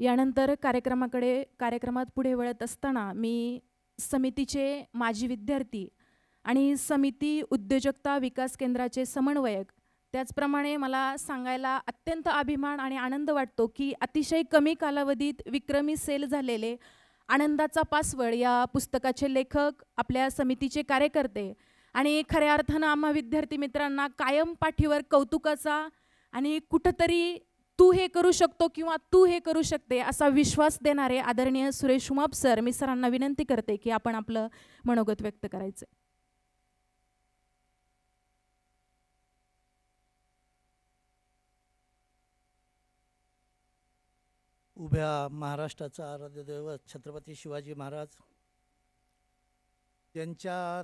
यानंतर कार्यक्रमाकडे कार्यक्रमात पुढे वळत असताना मी समितीचे माजी विद्यार्थी आणि समिती उद्योजकता विकास केंद्राचे समन्वयक त्याचप्रमाणे मला सांगायला अत्यंत अभिमान आणि आनंद वाटतो की अतिशय कमी कालावधीत विक्रमी सेल झालेले आनंदाचा पासवड या पुस्तकाचे लेखक आपल्या समितीचे कार्यकर्ते आणि खऱ्या अर्थानं आम्हा विद्यार्थी मित्रांना कायम पाठीवर कौतुकाचा आणि कुठंतरी तू हे करू शकतो किंवा तू हे करू शकते असा विश्वास देणारे आदरणीय सुरेश उमाप सर मी सरांना विनंती करते की आपण आपलं मनोगत व्यक्त करायचं उभ्या महाराष्ट्राचा आराध्य दैवत छत्रपती शिवाजी महाराज यांच्या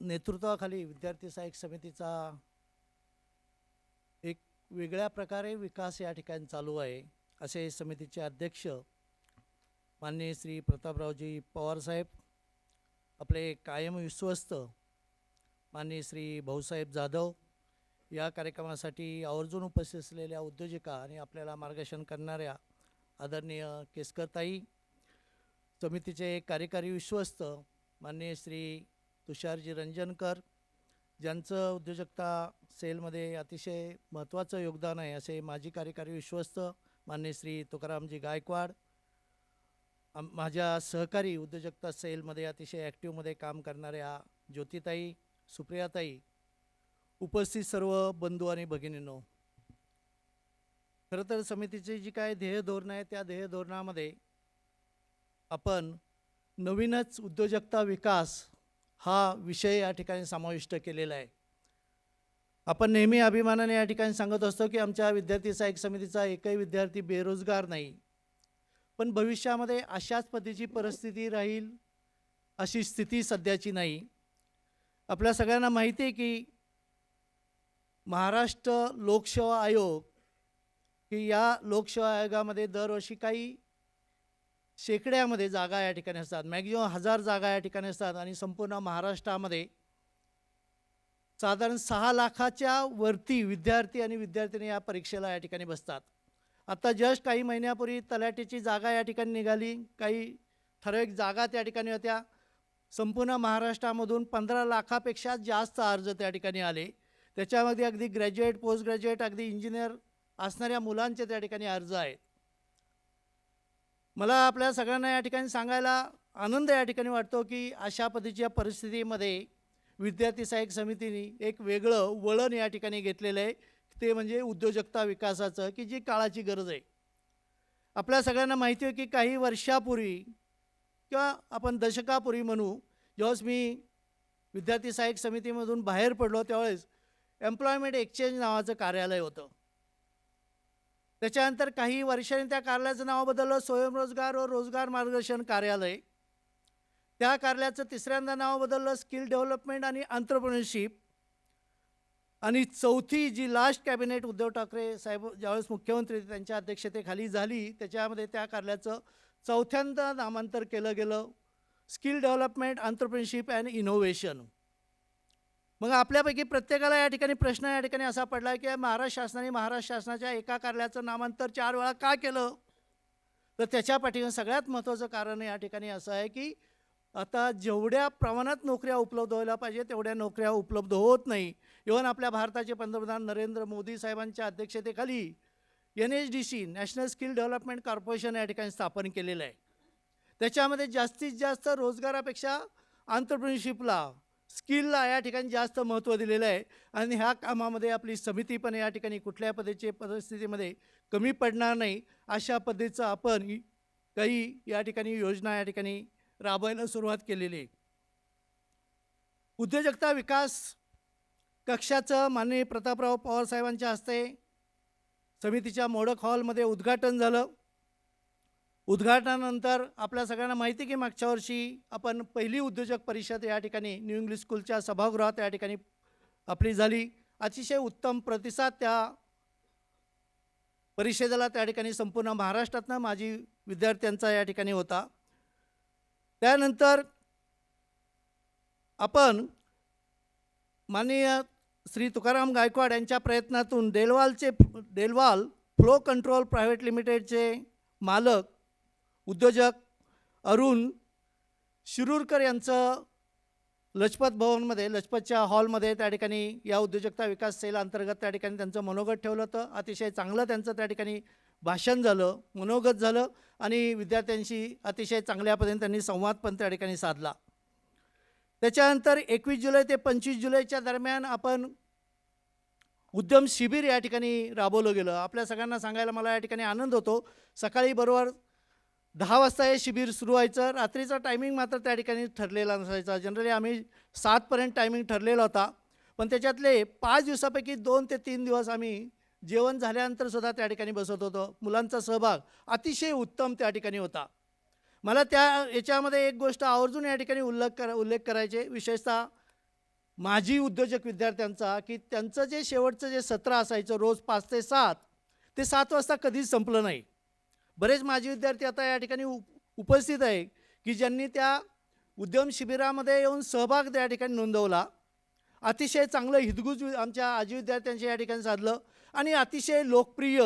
नेतृत्वाखाली विद्यार्थी सहाय्यक समितीचा वेगळ्या प्रकारे विकास या ठिकाणी चालू आहे असे समितीचे अध्यक्ष माननीय श्री प्रतापरावजी पवारसाहेब आपले कायम विश्वस्त माननीय श्री भाऊसाहेब जाधव या कार्यक्रमासाठी आवर्जून उपस्थित असलेल्या उद्योजिका आणि आपल्याला मार्गदर्शन करणाऱ्या आदरणीय केसकरताई समितीचे कार्यकारी विश्वस्त माननीय श्री तुषारजी रंजनकर ज्यांचं उद्योजकता सेलमध्ये अतिशय महत्त्वाचं योगदान आहे असे माजी कार्यकारी विश्वस्त मान्य श्री तुकारामजी गायकवाड माझ्या सहकारी उद्योजकता सेलमध्ये अतिशय ॲक्टिव्हमध्ये काम करणाऱ्या ज्योतिताई सुप्रियाताई उपस्थित सर्व बंधू आणि भगिनींनो. खरं तर समितीची जी काय ध्येय धोरणं आहे त्या ध्येय धोरणामध्ये आपण नवीनच उद्योजकता विकास हा विषय या ठिकाणी समाविष्ट केलेला आहे. आपण नेहमी अभिमानाने या ठिकाणी सांगत असतो की आमच्या विद्यार्थी सहाय्यक समितीचा एकही विद्यार्थी बेरोजगार नाही. पण भविष्यामध्ये अशाच पद्धतीची परिस्थिती राहील अशी स्थिती सध्याची नाही. आपल्या सगळ्यांना माहिती आहे की महाराष्ट्र लोकसेवा आयोग की या लोकसेवा आयोगामध्ये दरवर्षी काही शेकड्यामध्ये जागा या ठिकाणी असतात. मॅक्झिमम हजार जागा या ठिकाणी असतात आणि संपूर्ण महाराष्ट्रामध्ये साधारण सहा लाखाच्या वरती विद्यार्थी आणि विद्यार्थिनी या परीक्षेला या ठिकाणी बसतात. आत्ता जस्ट काही महिन्यापूर्वी तलाठीची जागा या ठिकाणी निघाली. काही ठराविक जागा त्या ठिकाणी होत्या. संपूर्ण महाराष्ट्रामधून पंधरा लाखापेक्षा जास्त अर्ज त्या ठिकाणी आले. त्याच्यामध्ये अगदी ग्रॅज्युएट पोस्ट ग्रॅज्युएट अगदी इंजिनियर असणाऱ्या मुलांचे त्या ठिकाणी अर्ज आहेत. मला आपल्या सगळ्यांना या ठिकाणी सांगायला आनंद या ठिकाणी वाटतो की अशा पद्धतीच्या परिस्थितीमध्ये विद्यार्थी सहाय्यक समितीने एक वेगळं वळण या ठिकाणी घेतलेलं आहे. ते म्हणजे उद्योजकता विकासाचं की जी काळाची गरज आहे. आपल्या सगळ्यांना माहिती आहे की काही वर्षापूर्वी किंवा आपण दशकापूर्वी म्हणू जेव्हाच मी विद्यार्थी सहाय्यक समितीमधून बाहेर पडलो त्यावेळेस एम्प्लॉयमेंट एक्सचेंज नावाचं कार्यालय होतं. त्याच्यानंतर काही वर्षांनी त्या कार्यालयाचं नाव बदललं. स्वयंरोजगार व रोजगार मार्गदर्शन कार्यालय. त्या कार्यालयाचं तिसऱ्यांदा नाव बदललं. स्किल डेव्हलपमेंट आणि आंतरप्रिनरशिप आणि चौथी जी लास्ट कॅबिनेट उद्धव ठाकरे साहेब ज्यावेळेस मुख्यमंत्री त्यांच्या अध्यक्षतेखाली झाली. त्याच्यामध्ये त्या कार्यालयाचं चौथ्यांदा नामांतर केलं गेलं. Skill development entrepreneurship and innovation. मग आपल्यापैकी प्रत्येकाला या ठिकाणी प्रश्न या ठिकाणी असा पडला की महाराष्ट्र शासनाने महाराष्ट्र शासनाच्या एका कार्यालयाचं नामांतर चार वेळा का केलं? तर त्याच्या पाठीमागे सगळ्यात महत्त्वाचं कारण या ठिकाणी असं आहे की आता जेवढ्या प्रमाणात नोकऱ्या उपलब्ध व्हायला पाहिजे तेवढ्या नोकऱ्या उपलब्ध होत नाही. इव्हन आपल्या भारताचे पंतप्रधान नरेंद्र मोदी साहेबांच्या अध्यक्षतेखाली N H D C national skill development corporation या ठिकाणी स्थापन केलेलं आहे. त्याच्यामध्ये जास्तीत जास्त रोजगारापेक्षा आंतरप्रिनशिपला स्किलला या ठिकाणी जास्त महत्त्व दिलेलं आहे. आणि ह्या कामामध्ये आपली समिती पण या ठिकाणी कुठल्या पद्धतीचे परिस्थितीमध्ये कमी पडणार नाही. अशा पद्धतीचं आपण काही या ठिकाणी योजना या ठिकाणी राबवायला सुरुवात केलेली आहे. उद्योजकता विकास कक्षाचं माननीय प्रतापराव पवार साहेबांच्या हस्ते समितीच्या मोडक हॉलमध्ये उद्घाटन झालं. उद्घाटनानंतर आपल्या सगळ्यांना माहिती की मागच्या वर्षी आपण पहिली उद्योजक परिषद या ठिकाणी न्यू इंग्लिश स्कूलच्या सभागृहात या ठिकाणी आपली झाली. अतिशय उत्तम प्रतिसाद त्या परिषदेला त्या ठिकाणी संपूर्ण महाराष्ट्रातनं माझी विद्यार्थ्यांचा या ठिकाणी होता. त्यानंतर आपण माननीय श्री तुकाराम गायकवाड यांच्या प्रयत्नातून डेलवालचे डेलवाल फ्लो कंट्रोल प्रायव्हेट लिमिटेडचे मालक उद्योजक अरुण शिरूरकर यांचं लजपत भवनमध्ये लजपतच्या हॉलमध्ये त्या ठिकाणी या उद्योजकता विकास सेल अंतर्गत त्या ठिकाणी त्यांचं मनोगत ठेवलं होतं. अतिशय चांगलं त्यांचं त्या ठिकाणी भाषण झालं मनोगत झालं आणि विद्यार्थ्यांशी अतिशय चांगल्या पद्धतीने त्यांनी संवाद पण त्या ठिकाणी साधला. त्याच्यानंतर एकवीस जुलै ते पंचवीस जुलैच्या दरम्यान आपण उद्यम शिबिर या ठिकाणी राबवलं गेलं. आपल्या सगळ्यांना सांगायला मला या ठिकाणी आनंद होतो. सकाळी बरोबर दहा वाजता हे शिबिर सुरू व्हायचं. रात्रीचा टायमिंग मात्र त्या ठिकाणी ठरलेला नसायचा. जनरली आम्ही सातपर्यंत टायमिंग ठरलेला होता. पण त्याच्यातले पाच दिवसापैकी दोन ते तीन दिवस आम्ही जेवण झाल्यानंतर सुद्धा त्या ठिकाणी बसत होतो. मुलांचा सहभाग अतिशय उत्तम त्या ठिकाणी होता. मला त्या याच्यामध्ये एक गोष्ट आवर्जून या ठिकाणी उल्लेख कर उल्लेख करायचे. विशेषतः माजी उद्योजक विद्यार्थ्यांचा की त्यांचं जे शेवटचं जे सत्र असायचं रोज पाच ते सात ते सात वाजता कधीच संपलं नाही. बरेच माजी विद्यार्थी आता या ठिकाणी उपस्थित आहे की ज्यांनी त्या उद्यम शिबिरामध्ये येऊन सहभाग त्या ठिकाणी नोंदवला. अतिशय चांगलं हितगुज आमच्या आजी विद्यार्थ्यांशी या ठिकाणी साधलं आणि अतिशय लोकप्रिय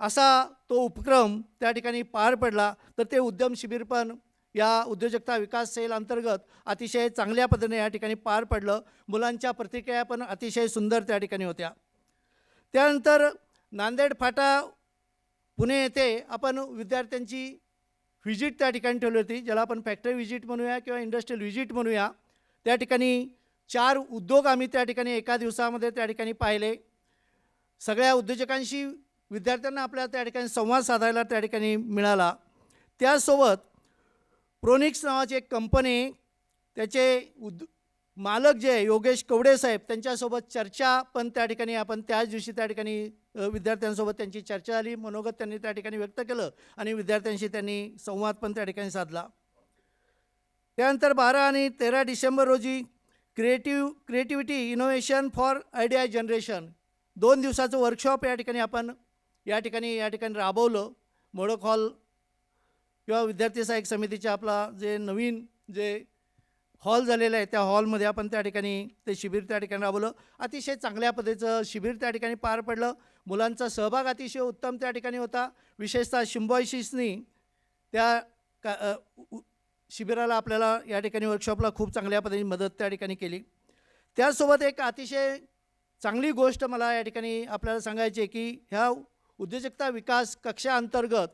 असा तो उपक्रम त्या ठिकाणी पार पडला. तर ते उद्यम शिबिर पण या उद्योजकता विकास सेल अंतर्गत अतिशय चांगल्या पद्धतीने या ठिकाणी पार पडलं. मुलांच्या प्रतिक्रिया पण अतिशय सुंदर त्या ठिकाणी होत्या. त्यानंतर नांदेड फाटा पुणे येथे आपण विद्यार्थ्यांची व्हिजिट त्या ठिकाणी ठेवली होती ज्याला आपण फॅक्टरी व्हिजिट म्हणूया किंवा इंडस्ट्रियल व्हिजिट म्हणूया. त्या ठिकाणी चार उद्योग आम्ही त्या ठिकाणी एका दिवसामध्ये त्या ठिकाणी पाहिले. सगळ्या उद्योजकांशी विद्यार्थ्यांना आपल्या त्या ठिकाणी संवाद साधायला त्या ठिकाणी मिळाला. त्यासोबत प्रोनिक्स नावाची एक कंपनी त्याचे उद मालक जे योगेश कवडे साहेब त्यांच्यासोबत चर्चा पण त्या ठिकाणी आपण त्याच दिवशी त्या ठिकाणी विद्यार्थ्यांसोबत त्यांची चर्चा झाली. मनोगत त्यांनी त्या ठिकाणी व्यक्त केलं आणि विद्यार्थ्यांशी त्यांनी संवाद पण त्या ठिकाणी साधला. त्यानंतर बारा आणि तेरा डिसेंबर रोजी creative creativity innovation for idea generation दोन दिवसाचं वर्कशॉप या ठिकाणी आपण या ठिकाणी या ठिकाणी राबवलं. मोडक हॉल किंवा विद्यार्थी सहाय्यक समितीच्या आपला जे नवीन जे हॉल झालेला आहे त्या हॉलमध्ये आपण त्या ठिकाणी ते शिबिर त्या ठिकाणी राबवलं. अतिशय चांगल्या पद्धतीचं शिबिर त्या ठिकाणी पार पडलं. मुलांचा सहभाग अतिशय उत्तम त्या ठिकाणी होता. विशेषतः शिंबॉयशिसनी त्या का शिबिराला आपल्याला या ठिकाणी वर्कशॉपला खूप चांगल्या पद्धतीने मदत त्या ठिकाणी केली. त्यासोबत एक अतिशय चांगली गोष्ट मला या ठिकाणी आपल्याला सांगायची आहे की ह्या उद्योजकता विकास कक्षाअंतर्गत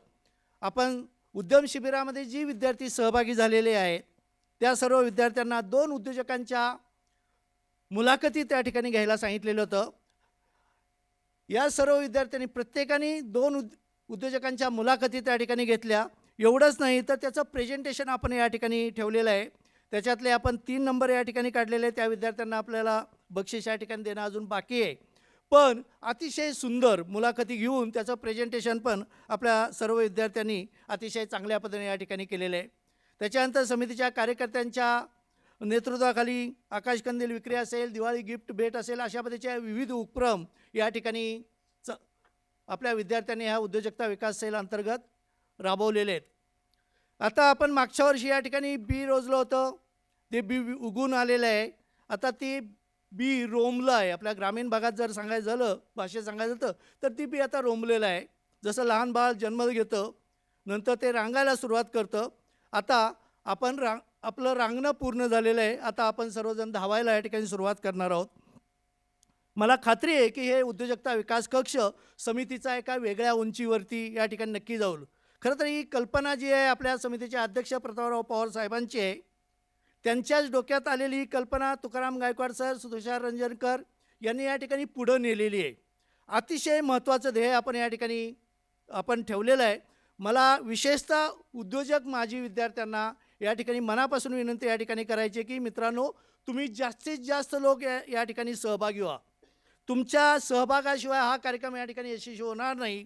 आपण उद्यम शिबिरामध्ये जी विद्यार्थी सहभागी झालेले आहेत त्या सर्व विद्यार्थ्यांना दोन उद्योजकांच्या मुलाखती त्या ठिकाणी घ्यायला सांगितलेलं होतं. या सर्व विद्यार्थ्यांनी प्रत्येकाने दोन उद उद्योजकांच्या मुलाखती त्या ठिकाणी घेतल्या. एवढंच नाही तर त्याचं प्रेझेंटेशन आपण या ठिकाणी ठेवलेलं आहे. त्याच्यातले आपण तीन नंबर या ठिकाणी काढलेले आहे त्या विद्यार्थ्यांना आपल्याला बक्षीस या ठिकाणी देणं अजून बाकी आहे. पण अतिशय सुंदर मुलाखती घेऊन त्याचं प्रेझेंटेशन पण आपल्या सर्व विद्यार्थ्यांनी अतिशय चांगल्या पद्धतीने या ठिकाणी केलेलं आहे. त्याच्यानंतर समितीच्या कार्यकर्त्यांच्या नेतृत्वाखाली आकाशकंदील विक्री असेल दिवाळी गिफ्ट भेट असेल अशा पद्धतीच्या विविध उपक्रम या ठिकाणी च आपल्या विद्यार्थ्यांनी ह्या उद्योजकता विकास सेल अंतर्गत राबवलेले आहेत. आता आपण मागच्या वर्षी या ठिकाणी बी रोजलं होतं. ते बी उगून आलेलं आहे. आता ती बी रोमलं आहे. आपल्या ग्रामीण भागात जर सांगायचं झालं भाषेत सांगायचं तर तर ती बी आता रोमलेलं आहे. जसं लहान बाळ जन्म घेतं नंतर ते रांगायला सुरुवात करतं आता आपण रांग आपलं रांगणं पूर्ण झालेलं आहे. आता आपण सर्वजण धावायला या ठिकाणी सुरुवात करणार आहोत. मला खात्री आहे की हे उद्योजकता विकास कक्ष समितीचा एका वेगळ्या उंचीवरती या ठिकाणी नक्की जाऊल खरं तर ही कल्पना जी आहे आपल्या समितीचे अध्यक्ष प्रतापराव पवार साहेबांची आहे. त्यांच्याच डोक्यात आलेली ही कल्पना तुकाराम गायकवाड सर सुतुषार रंजनकर यांनी या ठिकाणी पुढं नेलेली आहे. अतिशय महत्त्वाचं ध्येय आपण या ठिकाणी आपण ठेवलेलं आहे. मला विशेषतः उद्योजक माजी विद्यार्थ्यांना या ठिकाणी मनापासून विनंती या ठिकाणी करायची आहे की मित्रांनो तुम्ही जास्तीत जास्त लोक या या ठिकाणी सहभागी व्हा. तुमच्या सहभागाशिवाय हा कार्यक्रम या ठिकाणी यशस्वी होणार नाही.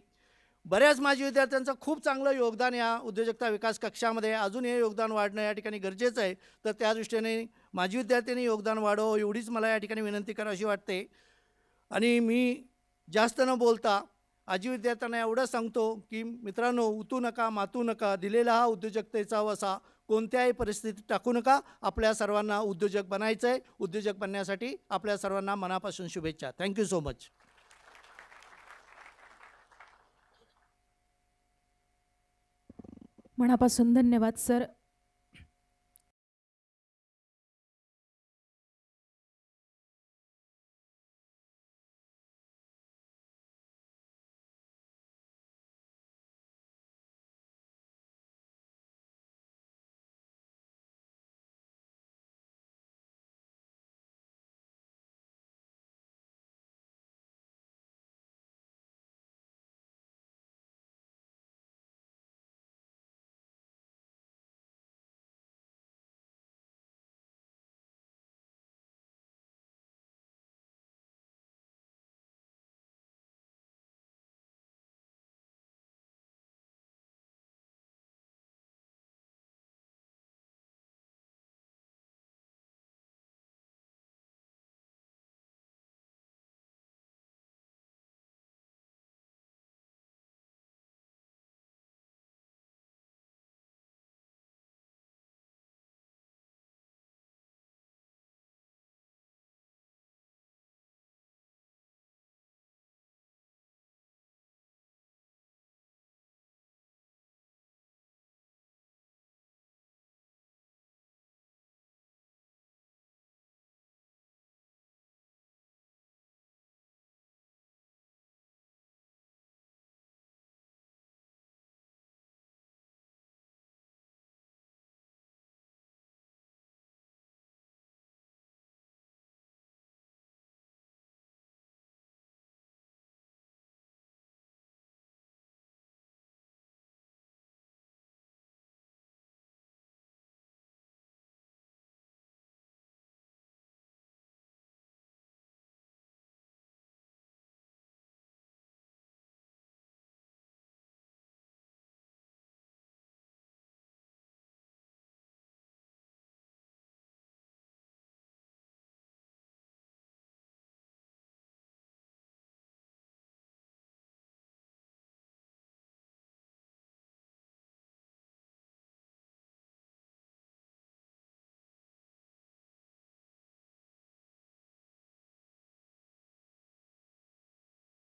बऱ्याच माजी विद्यार्थ्यांचं खूप चांगलं योगदान या उद्योजकता विकास कक्षामध्ये अजून हे योगदान वाढणं या ठिकाणी गरजेचं आहे. तर त्या दृष्टीने माजी विद्यार्थ्यांनी योगदान वाढव एवढीच मला या ठिकाणी विनंती करावीशी वाटते. आणि मी जास्त न बोलता आजी विद्यार्थ्यांना एवढं सांगतो की मित्रांनो उतू नका मातू नका दिलेला हा उद्योजकतेचा वसा कोणत्याही परिस्थितीत टाकू नका. आपल्या सर्वांना उद्योजक बनायचं आहे उद्योजक बनण्यासाठी आपल्या सर्वांना मनापासून शुभेच्छा. थँक्यू सो मच मनापासून धन्यवाद सर.